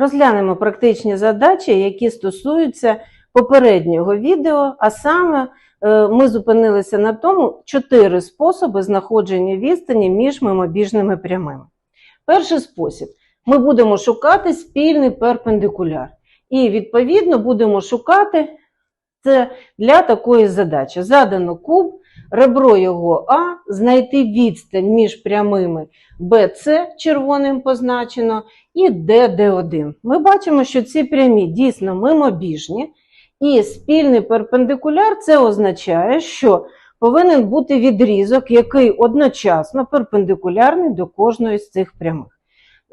Розглянемо практичні задачі, які стосуються попереднього відео, а саме е, ми зупинилися на тому чотири способи знаходження відстані між мимобіжними прямими. Перший спосіб ми будемо шукати спільний перпендикуляр. І, відповідно, будемо шукати це для такої задачі. Задано куб, ребро його А, знайти відстань між прямими BC червоним позначено і DD1. Ми бачимо, що ці прямі дійсно мимобіжні, і спільний перпендикуляр це означає, що повинен бути відрізок, який одночасно перпендикулярний до кожної з цих прямих.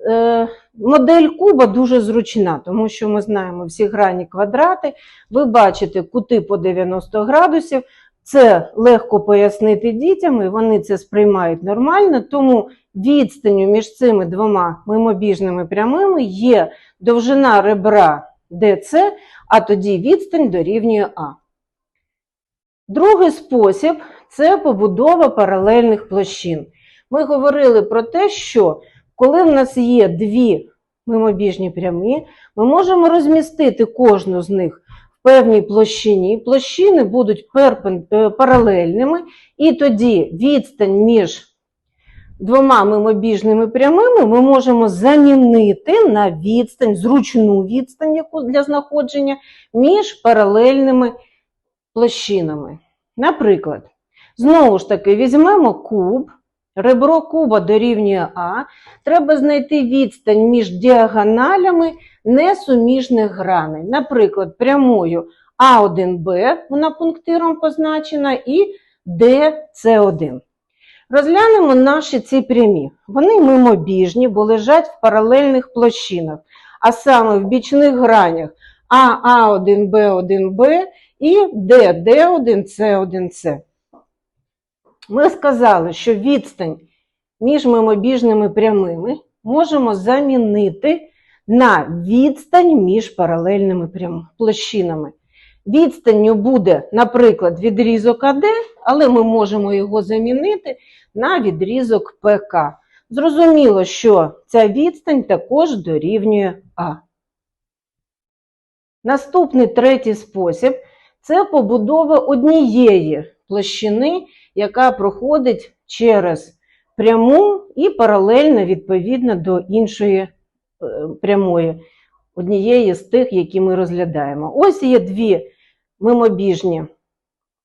Е, Модель куба дуже зручна, тому що ми знаємо всі грані квадрати. Ви бачите кути по 90 градусів. Це легко пояснити дітям, і вони це сприймають нормально, тому відстанню між цими двома мимобіжними прямими є довжина ребра DC, а тоді відстань дорівнює А. Другий спосіб це побудова паралельних площин. Ми говорили про те, що коли в нас є дві мимобіжні прямі, ми можемо розмістити кожну з них певній площині. Площини будуть е, паралельними, і тоді відстань між двома мимобіжними прямими ми можемо замінити на відстань, зручну відстань яку для знаходження між паралельними площинами. Наприклад, знову ж таки, візьмемо куб, ребро куба дорівнює А, треба знайти відстань між діагоналями несуміжних граней. Наприклад, прямою А1Б, вона пунктиром позначена, і ДС1. Розглянемо наші ці прямі. Вони мимобіжні, бо лежать в паралельних площинах, а саме в бічних гранях АА1Б1Б і ДД1С1С. Ми сказали, що відстань між мимобіжними прямими можемо замінити на відстань між паралельними площинами. Відстанню буде, наприклад, відрізок АД, але ми можемо його замінити на відрізок ПК. Зрозуміло, що ця відстань також дорівнює А. Наступний третій спосіб це побудова однієї площини, яка проходить через пряму і паралельно відповідно до іншої е, прямої, однієї з тих, які ми розглядаємо. Ось є дві мимобіжні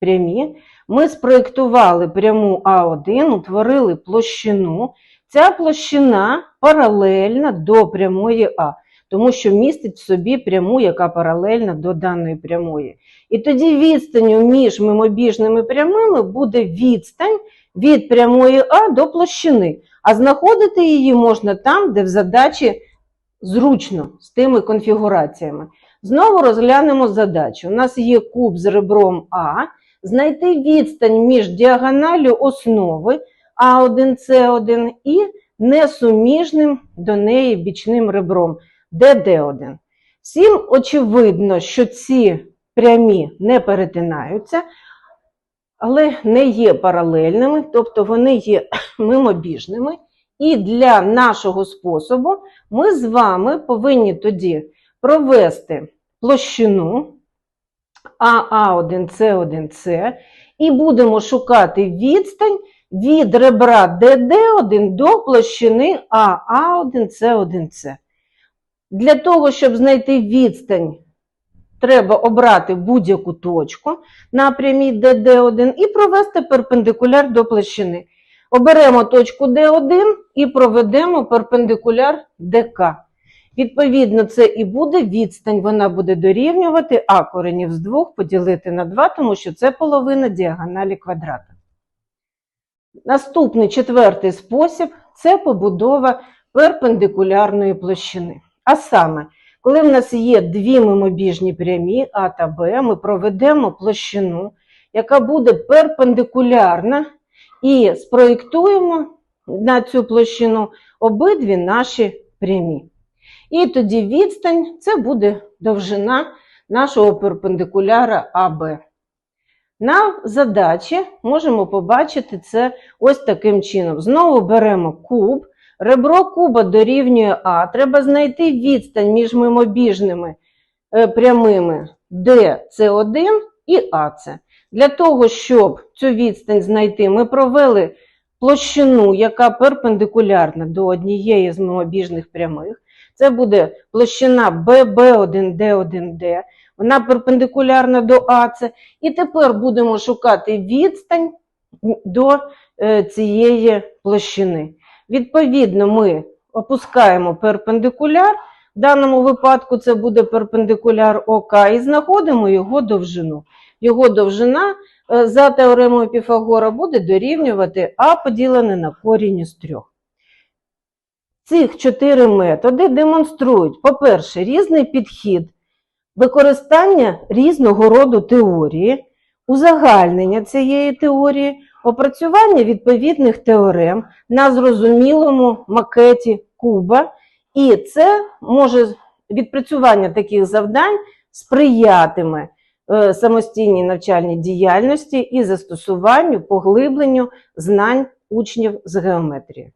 прямі. Ми спроєктували пряму А1, утворили площину. Ця площина паралельна до прямої А, тому що містить в собі пряму, яка паралельна до даної прямої. І тоді відстанню між мимобіжними прямими буде відстань від прямої А до площини. А знаходити її можна там, де в задачі зручно з тими конфігураціями. Знову розглянемо задачу. У нас є куб з ребром А. Знайти відстань між діагоналлю основи А1С1 і несуміжним до неї бічним ребром ДД1. Всім очевидно, що ці прямі не перетинаються, але не є паралельними, тобто вони є мимобіжними. І для нашого способу ми з вами повинні тоді провести площину АА1С1С і будемо шукати відстань від ребра ДД1 до площини АА1С1С. Для того, щоб знайти відстань, треба обрати будь-яку точку на прямій ДД1 і провести перпендикуляр до площини. Оберемо точку D1 і проведемо перпендикуляр ДК. Відповідно, це і буде відстань, вона буде дорівнювати А коренів з 2 поділити на 2, тому що це половина діагоналі квадрата. Наступний четвертий спосіб це побудова перпендикулярної площини. А саме, коли в нас є дві мимобіжні прямі А та Б, ми проведемо площину, яка буде перпендикулярна, і спроєктуємо на цю площину обидві наші прямі. І тоді відстань це буде довжина нашого перпендикуляра АБ. На задачі можемо побачити це ось таким чином. Знову беремо куб, ребро куба дорівнює А, треба знайти відстань між мимобіжними е, прямими DC1 і АЦ. Для того, щоб цю відстань знайти, ми провели площину, яка перпендикулярна до однієї з мимобіжних прямих. Це буде площина BB1D1D, вона перпендикулярна до АЦ. І тепер будемо шукати відстань до е, цієї площини. Відповідно, ми опускаємо перпендикуляр. В даному випадку це буде перпендикуляр ОК і знаходимо його довжину. Його довжина е, за теоремою Піфагора буде дорівнювати А поділене на корінь із трьох. Цих чотири методи демонструють, по-перше, різний підхід, використання різного роду теорії, узагальнення цієї теорії, опрацювання відповідних теорем на зрозумілому макеті куба. І це може відпрацювання таких завдань сприятиме е, самостійній навчальній діяльності і застосуванню, поглибленню знань учнів з геометрії.